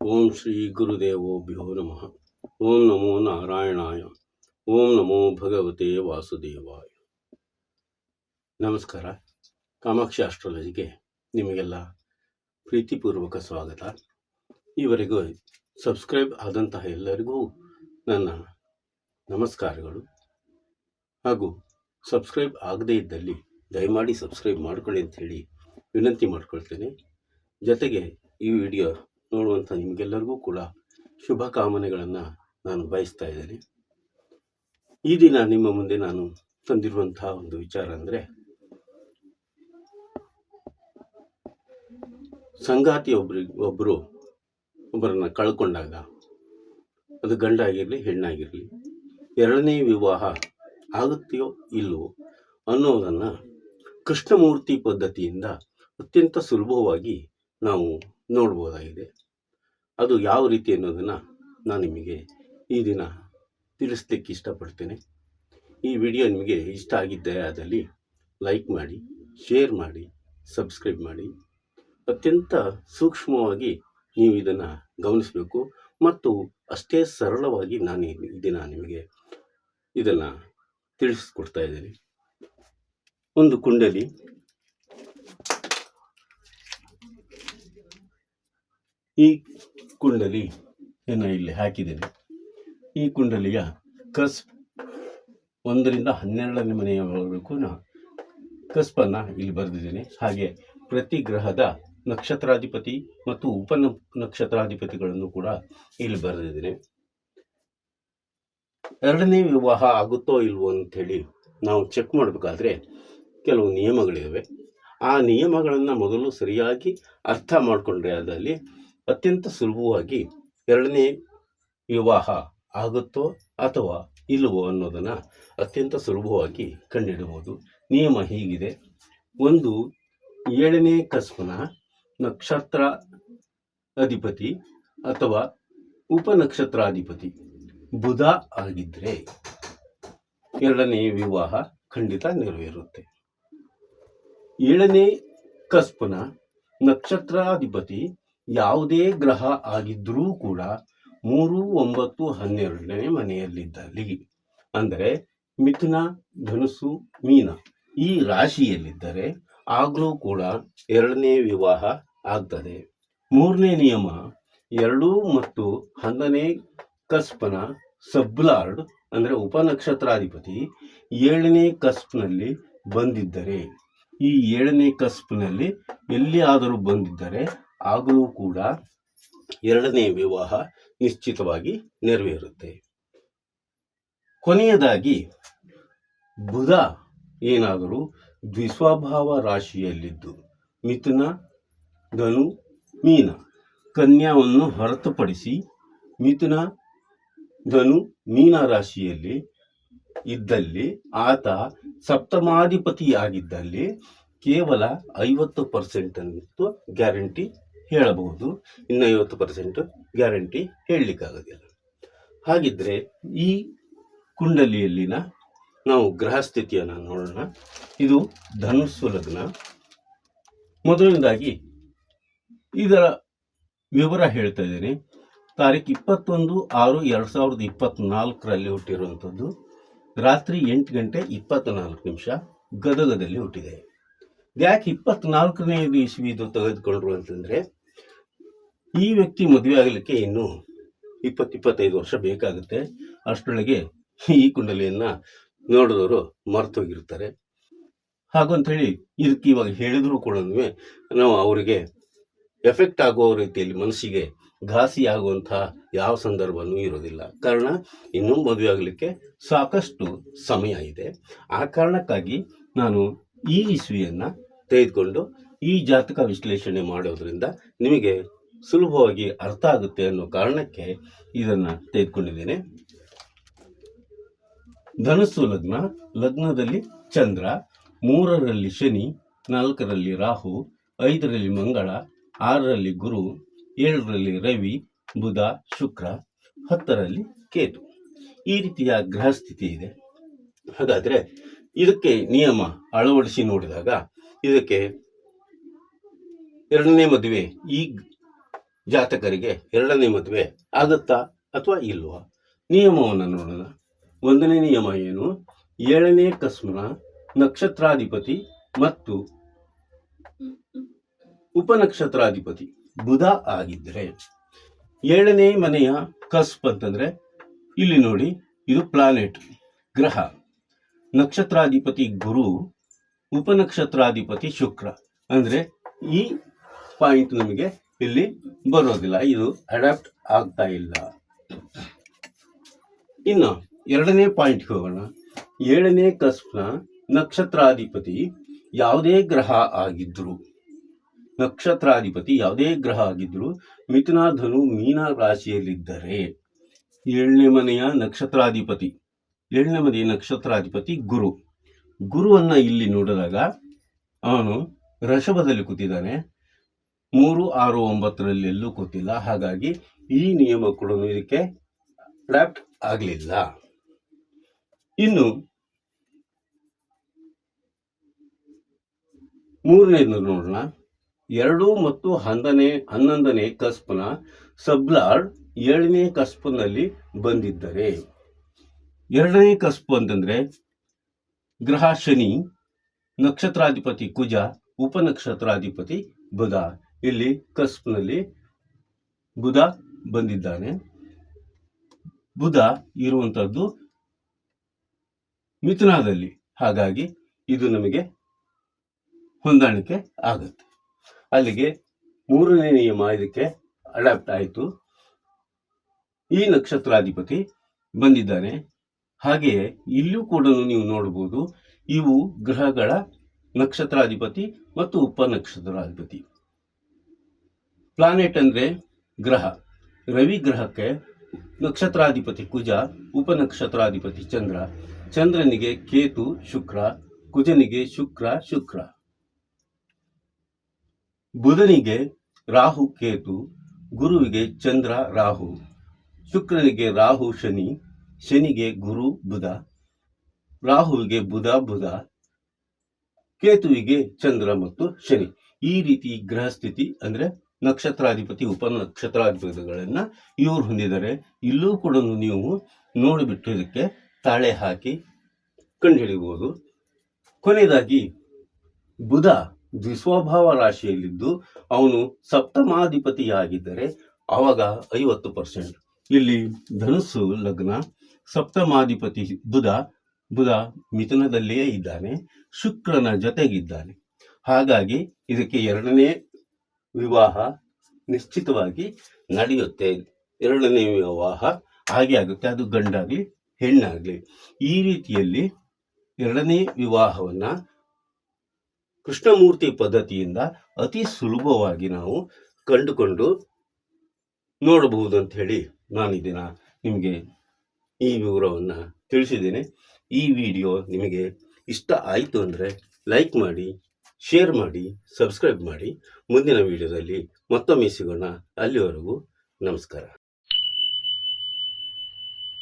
ಓಂ ಶ್ರೀ ಗುರುದೇವೋಭ್ಯೋ ನಮಃ. ಓಂ ನಮೋ ನಾರಾಯಣಾಯ. ಓಂ ನಮೋ ಭಗವತೆ ವಾಸುದೇವಾಯ. ನಮಸ್ಕಾರ. ಕಾಮಾಕ್ಷಿ ಆಸ್ಟ್ರಾಲಜಿಗೆ ನಿಮಗೆಲ್ಲ ಪ್ರೀತಿಪೂರ್ವಕ ಸ್ವಾಗತ. ಈವರೆಗೂ ಸಬ್ಸ್ಕ್ರೈಬ್ ಆದಂತಹ ಎಲ್ಲರಿಗೂ ನನ್ನ ನಮಸ್ಕಾರಗಳು. ಹಾಗೂ ಸಬ್ಸ್ಕ್ರೈಬ್ ಆಗದೇ ಇದ್ದಲ್ಲಿ ದಯಮಾಡಿ ಸಬ್ಸ್ಕ್ರೈಬ್ ಮಾಡ್ಕೊಳ್ಳಿ ಅಂತ ಹೇಳಿ ವಿನಂತಿ ಮಾಡ್ಕೊಳ್ತೇನೆ. ಜೊತೆಗೆ ಈ ವಿಡಿಯೋ ನೋಡುವಂಥ ನಿಮಗೆಲ್ಲರಿಗೂ ಕೂಡ ಶುಭ ಕಾಮನೆಗಳನ್ನು ನಾನು ಬಯಸ್ತಾ ಇದ್ದೇನೆ. ಈ ದಿನ ನಿಮ್ಮ ಮುಂದೆ ನಾನು ತಂದಿರುವಂತಹ ಒಂದು ವಿಚಾರ ಅಂದರೆ, ಸಂಗಾತಿ ಒಬ್ರಿಗೆ ಒಬ್ಬರು ಒಬ್ಬರನ್ನು ಕಳ್ಕೊಂಡಾಗ ಅದು ಗಂಡ ಆಗಿರಲಿ ಹೆಣ್ಣಾಗಿರಲಿ ಎರಡನೇ ವಿವಾಹ ಆಗುತ್ತೆಯೋ ಇಲ್ಲವೋ ಅನ್ನೋದನ್ನು ಕೃಷ್ಣಮೂರ್ತಿ ಪದ್ಧತಿಯಿಂದ ಅತ್ಯಂತ ಸುಲಭವಾಗಿ ನಾವು ನೋಡ್ಬೋದಾಗಿದೆ. ಅದು ಯಾವ ರೀತಿ ಅನ್ನೋದನ್ನು ನಾನು ನಿಮಗೆ ಈ ದಿನ ತಿಳಿಸ್ಲಿಕ್ಕೆ ಇಷ್ಟಪಡ್ತೇನೆ. ಈ ವಿಡಿಯೋ ನಿಮಗೆ ಇಷ್ಟ ಆಗಿದ್ದೆ ಆದಲ್ಲಿ ಲೈಕ್ ಮಾಡಿ, ಶೇರ್ ಮಾಡಿ, ಸಬ್ಸ್ಕ್ರೈಬ್ ಮಾಡಿ. ಅತ್ಯಂತ ಸೂಕ್ಷ್ಮವಾಗಿ ನೀವು ಇದನ್ನು ಗಮನಿಸಬೇಕು ಮತ್ತು ಅಷ್ಟೇ ಸರಳವಾಗಿ ನಾನು ಈ ದಿನ ನಿಮಗೆ ಇದನ್ನು ತಿಳಿಸ್ಕೊಡ್ತಾ ಇದ್ದೀನಿ. ಒಂದು ಕುಂಡಲಿ. ಈ ಕುಂಡಲಿ ಇಲ್ಲಿ ಹಾಕಿದ್ದೇನೆ. ಈ ಕುಂಡಲಿಯ ಕಸ್ ಒಂದರಿಂದ ಹನ್ನೆರಡನೇ ಮನೆಯವರೆಗೂ ನಾ ಕಸ್ಪನ್ನು ಇಲ್ಲಿ ಬರೆದಿದ್ದೇನೆ. ಹಾಗೆ ಪ್ರತಿ ಗ್ರಹದ ನಕ್ಷತ್ರಾಧಿಪತಿ ಮತ್ತು ಉಪ ನಕ್ಷತ್ರಾಧಿಪತಿಗಳನ್ನು ಕೂಡ ಇಲ್ಲಿ ಬರೆದಿದ್ದೇನೆ. ಎರಡನೇ ವಿವಾಹ ಆಗುತ್ತೋ ಇಲ್ವೋ ಅಂಥೇಳಿ ನಾವು ಚೆಕ್ ಮಾಡಬೇಕಾದ್ರೆ ಕೆಲವು ನಿಯಮಗಳಿವೆ. ಆ ನಿಯಮಗಳನ್ನು ಮೊದಲು ಸರಿಯಾಗಿ ಅರ್ಥ ಮಾಡಿಕೊಂಡ್ರೆ ಅದರಲ್ಲಿ ಅತ್ಯಂತ ಸುಲಭವಾಗಿ ಎರಡನೇ ವಿವಾಹ ಆಗುತ್ತೋ ಅಥವಾ ಇಲ್ಲವೋ ಅನ್ನೋದನ್ನು ಅತ್ಯಂತ ಸುಲಭವಾಗಿ ಕಂಡಿಡಬಹುದು. ನಿಯಮ ಹೀಗಿದೆ. ಒಂದು, ಏಳನೇ ಕಸ್ಪನ ನಕ್ಷತ್ರ ಅಧಿಪತಿ ಅಥವಾ ಉಪನಕ್ಷತ್ರಾಧಿಪತಿ ಬುಧ ಆಗಿದ್ದರೆ ಎರಡನೇ ವಿವಾಹ ಖಂಡಿತ ನೆರವೇರುತ್ತೆ. ಏಳನೇ ಕಸ್ಪನ ನಕ್ಷತ್ರಾಧಿಪತಿ ಯಾವುದೇ ಗ್ರಹ ಆಗಿದ್ದರೂ ಕೂಡ ಮೂರು, ಒಂಬತ್ತು, ಹನ್ನೆರಡನೇ ಮನೆಯಲ್ಲಿದ್ದಲ್ಲಿ, ಅಂದರೆ ಮಿಥುನ, ಧನುಸು, ಮೀನ ಈ ರಾಶಿಯಲ್ಲಿದ್ದರೆ ಆಗಲೂ ಕೂಡ ಎರಡನೇ ವಿವಾಹ ಆಗ್ತದೆ. ಮೂರನೇ ನಿಯಮ, ಎರಡು ಮತ್ತು ಹನ್ನನೇ ಕಸ್ಪನ ಸಬ್ಲಾರ್ಡ್, ಅಂದರೆ ಉಪನಕ್ಷತ್ರಾಧಿಪತಿ, ಏಳನೇ ಕಸ್ಪ್ನಲ್ಲಿ ಬಂದಿದ್ದರೆ, ಈ ಏಳನೇ ಕಸ್ಪ್ನಲ್ಲಿ ಎಲ್ಲಿ ಆದರೂ ಬಂದಿದ್ದರೆ ಆಗಲೂ ಕೂಡ ಎರಡನೇ ವಿವಾಹ ನಿಶ್ಚಿತವಾಗಿ ನೆರವೇರುತ್ತೆ. ಕೊನೆಯದಾಗಿ ಬುಧ ಏನಾದರೂ ದ್ವಿಸ್ವಭಾವ ರಾಶಿಯಲ್ಲಿದ್ದು, ಮಿಥುನ, ಧನು, ಮೀನ, ಕನ್ಯಾವನ್ನು ಹೊರತುಪಡಿಸಿ ಮಿಥುನ, ಧನು, ಮೀನ ರಾಶಿಯಲ್ಲಿ ಇದ್ದಲ್ಲಿ ಆತ ಸಪ್ತಮಾಧಿಪತಿಯಾಗಿದ್ದಲ್ಲಿ ಕೇವಲ ಐವತ್ತು ಪರ್ಸೆಂಟ್ ಅಂತ ಗ್ಯಾರಂಟಿ ಹೇಳಬಹುದು. ಇನ್ನು ಐವತ್ತು ಪರ್ಸೆಂಟ್ ಗ್ಯಾರಂಟಿ ಹೇಳಲಿಕ್ಕಾಗೋದಿಲ್ಲ. ಹಾಗಿದ್ರೆ ಈ ಕುಂಡಲಿಯಲ್ಲಿನ ನಾವು ಗ್ರಹ ಸ್ಥಿತಿಯನ್ನು ನೋಡೋಣ. ಇದು ಧನುಸ್ಸು ಲಗ್ನ. ಮೊದಲನೇದಾಗಿ ಇದರ ವಿವರ ಹೇಳ್ತಾ ಇದ್ದೀನಿ. ತಾರೀಕು ಇಪ್ಪತ್ತೊಂದು ಆರು ಎರಡು ಸಾವಿರದ ಇಪ್ಪತ್ತ್ನಾಲ್ಕರಲ್ಲಿ ಹುಟ್ಟಿರುವಂಥದ್ದು. ರಾತ್ರಿ ಎಂಟು ಗಂಟೆ ಇಪ್ಪತ್ತ್ನಾಲ್ಕು ನಿಮಿಷ ಗದಗದಲ್ಲಿ ಹುಟ್ಟಿದೆ. ಯಾಕೆ ಇಪ್ಪತ್ನಾಲ್ಕನೇ ಇಸ್ವಿದು ತೆಗೆದುಕೊಂಡ್ರು ಅಂತಂದರೆ ಈ ವ್ಯಕ್ತಿ ಮದುವೆ ಆಗಲಿಕ್ಕೆ ಇನ್ನು ಇಪ್ಪತ್ತು, ಇಪ್ಪತ್ತೈದು ವರ್ಷ ಬೇಕಾಗುತ್ತೆ. ಅಷ್ಟರೊಳಗೆ ಈ ಕುಂಡಲಿಯನ್ನು ನೋಡಿದವರು ಮರ್ತೋಗಿರ್ತಾರೆ ಹಾಗೂ ಹೇಳಿ ಇದಕ್ಕೆ ಇವಾಗ ಹೇಳಿದ್ರು ಕೂಡ ನಾವು ಅವರಿಗೆ ಎಫೆಕ್ಟ್ ಆಗುವ ರೀತಿಯಲ್ಲಿ ಮನಸ್ಸಿಗೆ ಘಾಸಿ ಆಗುವಂತಹ ಯಾವ ಸಂದರ್ಭನೂ ಇರೋದಿಲ್ಲ. ಕಾರಣ ಇನ್ನೂ ಮದುವೆ ಆಗಲಿಕ್ಕೆ ಸಾಕಷ್ಟು ಸಮಯ ಇದೆ. ಆ ಕಾರಣಕ್ಕಾಗಿ ನಾನು ಈ ಇಸ್ವಿಯನ್ನು ತೆಗೆದುಕೊಂಡು ಈ ಜಾತಕ ವಿಶ್ಲೇಷಣೆ ಮಾಡೋದ್ರಿಂದ ನಿಮಗೆ ಸುಲಭವಾಗಿ ಅರ್ಥ ಆಗುತ್ತೆ ಅನ್ನೋ ಕಾರಣಕ್ಕೆ ಇದನ್ನು ತೆಗೆದುಕೊಂಡಿದ್ದೇನೆ. ಧನಸ್ಸು ಲಗ್ನ, ಲಗ್ನದಲ್ಲಿ ಚಂದ್ರ, ಮೂರರಲ್ಲಿ ಶನಿ, ನಾಲ್ಕರಲ್ಲಿ ರಾಹು, ಐದರಲ್ಲಿ ಮಂಗಳ, ಆರರಲ್ಲಿ ಗುರು, ಏಳರಲ್ಲಿ ರವಿ, ಬುಧ, ಶುಕ್ರ, ಹತ್ತರಲ್ಲಿ ಕೇತು. ಈ ರೀತಿಯ ಗ್ರಹ ಸ್ಥಿತಿ ಇದೆ. ಹಾಗಾದರೆ ಇದಕ್ಕೆ ನಿಯಮ ಅಳವಡಿಸಿ ನೋಡಿದಾಗ ಇದಕ್ಕೆ ಎರಡನೇ ಮದುವೆ ಈ ಜಾತಕರಿಗೆ ಎರಡನೇ ಮದುವೆ ಆಗುತ್ತಾ ಅಥವಾ ಇಲ್ವಾ? ನಿಯಮವನ್ನು ನೋಡೋಣ. ಒಂದನೇ ನಿಯಮ ಏನು? ಏಳನೇ ಕಸ್ಮನ ನಕ್ಷತ್ರಾಧಿಪತಿ ಮತ್ತು ಉಪನಕ್ಷತ್ರಾಧಿಪತಿ ಬುಧ ಆಗಿದ್ರೆ ಏಳನೇ ಮನೆಯ ಕಸ್ಪ್ ಅಂತಂದ್ರೆ, ಇಲ್ಲಿ ನೋಡಿ, ಇದು ಪ್ಲಾನೆಟ್ ಗ್ರಹ. ನಕ್ಷತ್ರಾಧಿಪತಿ ಗುರು, ಉಪನಕ್ಷತ್ರಾಧಿಪತಿ ಶುಕ್ರ. ಅಂದ್ರೆ ಈ ಪಾಯಿಂಟ್ ನಮಗೆ ಇಲ್ಲಿ ಬರೋದಿಲ್ಲ. ಇದು ಅಡಾಪ್ಟ್ ಆಗ್ತಾ ಇಲ್ಲ. ಇನ್ನು ಎರಡನೇ ಪಾಯಿಂಟ್ ಹೋಗೋಣ. ಏಳನೇ ಕಸ್ಪ್ನ ನಕ್ಷತ್ರಾಧಿಪತಿ ಯಾವುದೇ ಗ್ರಹ ಆಗಿದ್ರು. ನಕ್ಷತ್ರಾಧಿಪತಿ ಯಾವುದೇ ಗ್ರಹ ಆಗಿದ್ರು. ಮಿಥುನ, ಧನು, ಮೀನ ರಾಶಿಯಲ್ಲಿದ್ದರೆ ಏಳನೇ ಮನೆಯ ನಕ್ಷತ್ರಾಧಿಪತಿ, ಏಳನೇ ಮನೆಯ ನಕ್ಷತ್ರಾಧಿಪತಿ ಗುರು. ಗುರುವನ್ನು ಇಲ್ಲಿ ನೋಡಿದಾಗ ಅವನು ರಷಭದಲ್ಲಿ ಕೂತಿದ್ದಾನೆ. ಮೂರು ಆರು ಒಂಬತ್ತರಲ್ಲಿ ಎಲ್ಲೂ ಗೊತ್ತಿಲ್ಲ. ಹಾಗಾಗಿ ಈ ನಿಯಮ ಕೂಡ ಇದಕ್ಕೆ ಅಡಾಪ್ಟ್ ಆಗಲಿಲ್ಲ. ಇನ್ನು ಮೂರನೇದು ನೋಡೋಣ. ಎರಡು ಮತ್ತು ಹನ್ನೊಂದನೇ ಹನ್ನೊಂದನೇ ಕಸ್ಪನ ಸಬ್ಲಾರ್ಡ್ ಏಳನೇ ಕಸ್ಪನಲ್ಲಿ ಬಂದಿದ್ದರೆ, ಎರಡನೇ ಕಸ್ಪು ಅಂತಂದ್ರೆ ಗ್ರಹ ಶನಿ, ನಕ್ಷತ್ರಾಧಿಪತಿ ಕುಜ, ಉಪನಕ್ಷತ್ರಾಧಿಪತಿ ಬುಧ. ಇಲ್ಲಿ ಕಸ್ಪ್ನಲ್ಲಿ ಬುಧ ಬಂದಿದ್ದಾನೆ. ಬುಧ ಇರುವಂಥದ್ದು ಮಿಥುನದಲ್ಲಿ. ಹಾಗಾಗಿ ಇದು ನಮಗೆ ಹೊಂದಾಣಿಕೆ ಆಗುತ್ತೆ. ಅಲ್ಲಿಗೆ ಮೂರನೇ ನಿಯಮ ಇದಕ್ಕೆ ಅಡಾಪ್ಟ್ ಆಯಿತು. ಈ ನಕ್ಷತ್ರಾಧಿಪತಿ ಬಂದಿದ್ದಾನೆ. ಹಾಗೆಯೇ ಇಲ್ಲೂ ಕೂಡ ನೀವು ನೋಡಬಹುದು ಇವು ಗ್ರಹಗಳ ನಕ್ಷತ್ರಾಧಿಪತಿ ಮತ್ತು ಉಪನಕ್ಷತ್ರಾಧಿಪತಿ. ಪ್ಲಾನೆಟ್ ಅಂದ್ರೆ ಗ್ರಹ. ರವಿ ಗ್ರಹಕ್ಕೆ ನಕ್ಷತ್ರಾಧಿಪತಿ ಕುಜ, ಉಪನಕ್ಷತ್ರಾಧಿಪತಿ ಚಂದ್ರ, ಚಂದ್ರನಿಗೆ ಕೇತು, ಶುಕ್ರ, ಕುಜನಿಗೆ ಶುಕ್ರ ಶುಕ್ರ. ಬುಧನಿಗೆ ರಾಹು, ಕೇತು, ಗುರುವಿಗೆ ಚಂದ್ರ, ರಾಹು. ಶುಕ್ರನಿಗೆ ರಾಹು, ಶನಿ, ಶನಿಗೆ ಗುರು, ಬುಧ. ರಾಹುವಿಗೆ ಬುಧ ಬುಧ. ಕೇತುವಿಗೆ ಚಂದ್ರ ಮತ್ತು ಶನಿ. ಈ ರೀತಿ ಗ್ರಹ ಸ್ಥಿತಿ ಅಂದ್ರೆ ನಕ್ಷತ್ರಾಧಿಪತಿ, ಉಪ ನಕ್ಷತ್ರಾಧಿಪತಿಗಳನ್ನ ಇವರು ಹೊಂದಿದ್ದಾರೆ. ಇಲ್ಲೂ ಕೂಡ ನೀವು ನೋಡಿಬಿಟ್ಟು ಇದಕ್ಕೆ ತಾಳೆ ಹಾಕಿ ಕಂಡುಹಿಡಿಯಬಹುದು. ಕೊನೆಯದಾಗಿ ಬುಧ ದ್ವಿಸ್ವಭಾವ ರಾಶಿಯಲ್ಲಿದ್ದು ಅವನು ಸಪ್ತಮಾಧಿಪತಿಯಾಗಿದ್ದರೆ ಆವಾಗ ಐವತ್ತು ಪರ್ಸೆಂಟ್. ಇಲ್ಲಿ ಧನುಸ್ಸು ಲಗ್ನ, ಸಪ್ತಮಾಧಿಪತಿ ಬುಧ ಬುಧ ಮಿಥುನದಲ್ಲಿಯೇ ಇದ್ದಾನೆ, ಶುಕ್ರನ ಜೊತೆಗಿದ್ದಾನೆ. ಹಾಗಾಗಿ ಇದಕ್ಕೆ ಎರಡನೇ ವಿವಾಹ ನಿಶ್ಚಿತವಾಗಿ ನಡೆಯುತ್ತೆ. ಎರಡನೇ ವಿವಾಹ ಹಾಗೆ ಆಗುತ್ತೆ. ಅದು ಗಂಡಾಗಲಿ, ಹೆಣ್ಣಾಗಲಿ. ಈ ರೀತಿಯಲ್ಲಿ ಎರಡನೇ ವಿವಾಹವನ್ನ ಕೃಷ್ಣಮೂರ್ತಿ ಪದ್ಧತಿಯಿಂದ ಅತಿ ಸುಲಭವಾಗಿ ನಾವು ಕಂಡುಕೊಂಡು ನೋಡಬಹುದು ಅಂತ ಹೇಳಿ ನಾನು ಇದನ್ನ ನಿಮಗೆ ಈ ವಿವರವನ್ನು ತಿಳಿಸಿದ್ದೇನೆ. ಈ ವಿಡಿಯೋ ನಿಮಗೆ ಇಷ್ಟ ಆಯಿತು ಅಂದರೆ ಲೈಕ್ ಮಾಡಿ ಶೇರ್ ಮಾಡಿ ಸಬ್ಸ್ಕ್ರೈಬ್ ಮಾಡಿ. ಮುಂದಿನ ವಿಡಿಯೋದಲ್ಲಿ ಮತ್ತೊಮ್ಮೆ ಸಿಗೋಣ. ಅಲ್ಲಿವರೆಗೂ ನಮಸ್ಕಾರ.